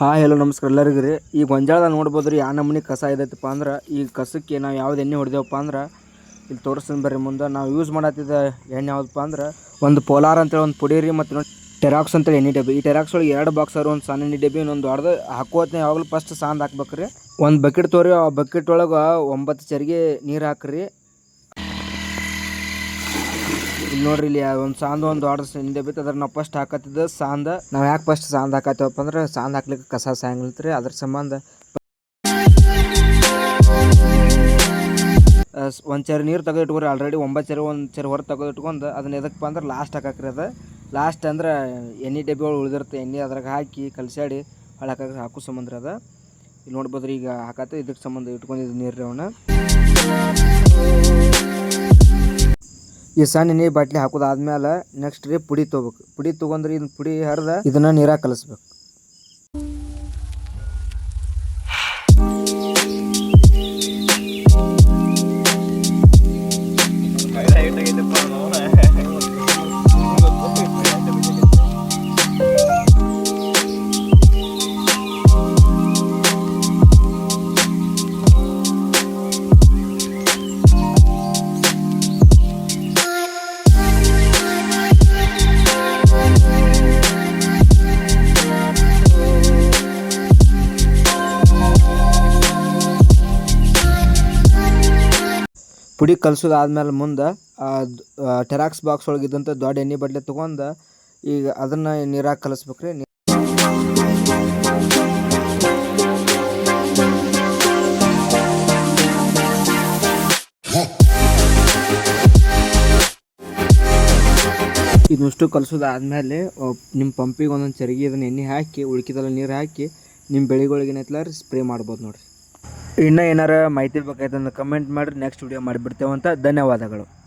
ಹಾಂ ಹಲೋ ನಮಸ್ಕಾರ. ಎಲ್ಲರಿಗೂ ರೀ. ಈ ಗೊಂಜಾಳದಾಗ ನೋಡ್ಬೋದು ರೀ ಯಾವ ನಮೂನಿ ಕಸ ಇದೈತಪ್ಪ ಅಂದ್ರೆ, ಈ ಕಸಕ್ಕೆ ನಾವು ಯಾವ್ದು ಎಣ್ಣೆ ಹೊಡೆದೇವಪ್ಪ ಅಂದ್ರೆ, ಇಲ್ಲಿ ತೋರಿಸ್ತೀನಿ ಬರ್ರಿ ಮುಂದೆ. ನಾವು ಯೂಸ್ ಮಾಡತ್ತಿದ್ದ ಎಣ್ಣೆ ಯಾವುದಪ್ಪ ಅಂದ್ರೆ, ಒಂದು ಪೋಲಾರ್ ಅಂತೇಳಿ ಒಂದು ಪುಡಿ ರೀ, ಮತ್ತು ಟೆರಾಕ್ಸ್ ಅಂತೇಳಿ ಎಣ್ಣೆ ಡಬ್ಬಿ. ಈ ಟೆರಾಕ್ಸ್ ಒಳಗೆ ಎರಡು ಬಾಕ್ಸ್ ಅವ್ರು ಒಂದು ಸಣ್ಣ ಎಣ್ಣೆ ಡಬ್ಬಿ, ಇನ್ನೊಂದು ದೊಡ್ಡದು ಹಾಕೋತ್ನ ಯಾವಾಗಲೂ ಫಸ್ಟ್ ಸಾಂದ್ ಹಾಕ್ಬೇಕು ರೀ ಒಂದು ಬಕೆಟ್ ತೋರಿ, ಆ ಬಕೆಟ್ ಒಳಗೆ ಒಂಬತ್ತು ಚರಿಗೆ ನೀರು ಹಾಕ್ರಿ. ಇಲ್ಲಿ ನೋಡ್ರಿ, ಇಲ್ಲಿ ಒಂದು ಸಾಂದ ಒಂದು ದೊಡ್ಡ ಹಿಂದೆ ಬಿತ್ತು. ಅದ್ರ ನಾವು ಫಸ್ಟ್ ಹಾಕತ್ತಿದ್ದ ಸಾಂದ. ನಾವು ಯಾಕೆ ಫಸ್ಟ್ ಸಾಂದ್ ಹಾಕತ್ತೇವಪ್ಪ ಅಂದ್ರೆ, ಸಾಂದ್ ಹಾಕ್ಲಿಕ್ಕೆ ಕಸ ಸಾಯಂಗಿಲ್ತ್ರಿ ಅದ್ರ ಸಂಬಂಧ ಒಂದು ಚೇರ್ ನೀರು ತೆಗೆದು ಇಟ್ಕೊರಿ ಆಲ್ರೆಡಿ ಒಂಬತ್ತು ಚೇರ್, ಒಂದು ಚೇರ್ ಹೊರ ತೆಗೆದು ಇಟ್ಕೊಂಡು ಅದನ್ನ ಎದಕ್ಕಪ್ಪ ಅಂದ್ರೆ ಲಾಸ್ಟ್ ಹಾಕಾಕ್ರಿ ಅದ. ಲಾಸ್ಟ್ ಅಂದ್ರೆ ಎಣ್ಣೆ ಡಬ್ಬಿ ಒಳಗೆ ಉಳಿದಿರುತ್ತೆ. ಎಣ್ಣೆ ಅದ್ರಾಗ ಹಾಕಿ ಕಲಸಾಡಿ ಒಳಗೆ ಹಾಕಕ್ಕೆ ಹಾಕೋ ಸಂಬಂಧ ಅದ. ಇಲ್ಲಿ ನೋಡ್ಬೋದ್ರಿ, ಈಗ ಹಾಕತ್ತೆ. ಇದಕ್ಕೆ ಸಂಬಂಧ ಇಟ್ಕೊಂಡಿದ್ದು ನೀರು ಅವನ್ನ ಈ ಸಣ್ಣ ನೀರು ಬಾಟ್ಲಿ ಹಾಕೋದಾದ್ಮೇಲೆ ನೆಕ್ಸ್ಟ್ ರೀ ಪುಡಿ ತೊಗೋಬೇಕು ಪುಡಿ ತೊಗೊಂಡ್ರಿ ಇದನ್ನ ಪುಡಿ ಹರಿದ ಇದನ್ನ ನೀರಾಗ ಕಲಿಸ್ಬೇಕು ಪುಡಿ ಕಲ್ಸೋದಾದ್ಮೇಲೆ ಮುಂದೆ ಟೆರಾಕ್ಸ್ ಬಾಕ್ಸ್ ಒಳಗಿದ್ದಂಥ ದೊಡ್ಡ ಎಣ್ಣೆ ಬಡ್ಲೆ ತೊಗೊಂಡು, ಈಗ ಅದನ್ನು ನೀರಾಗಿ ಕಲಿಸ್ಬೇಕು ರೀ ಇದನ್ನಷ್ಟು ಕಲಿಸೋದಾದ್ಮೇಲೆ ನಿಮ್ಮ ಪಂಪಿಗೆ ಒಂದೊಂದು ಚರಿಗೆ ಇದನ್ನ ಎಣ್ಣೆ ಹಾಕಿ, ಉಳ್ಕಿದೆಲ್ಲ ನೀರು ಹಾಕಿ ನಿಮ್ಮ ಬೆಳೆಗಳಿಗೆ ಏನೈತಲ್ಲ ಸ್ಪ್ರೇ ಮಾಡ್ಬೋದು ನೋಡಿರಿ. ಇನ್ನೂ ಏನಾರ ಮಾಹಿತಿ ಬೇಕಾಯ್ತಂದ್ರೆ ಕಮೆಂಟ್ ಮಾಡಿರಿ ನೆಕ್ಸ್ಟ್ ವಿಡಿಯೋ ಮಾಡಿಬಿಡ್ತೇವಂತ. ಧನ್ಯವಾದಗಳು.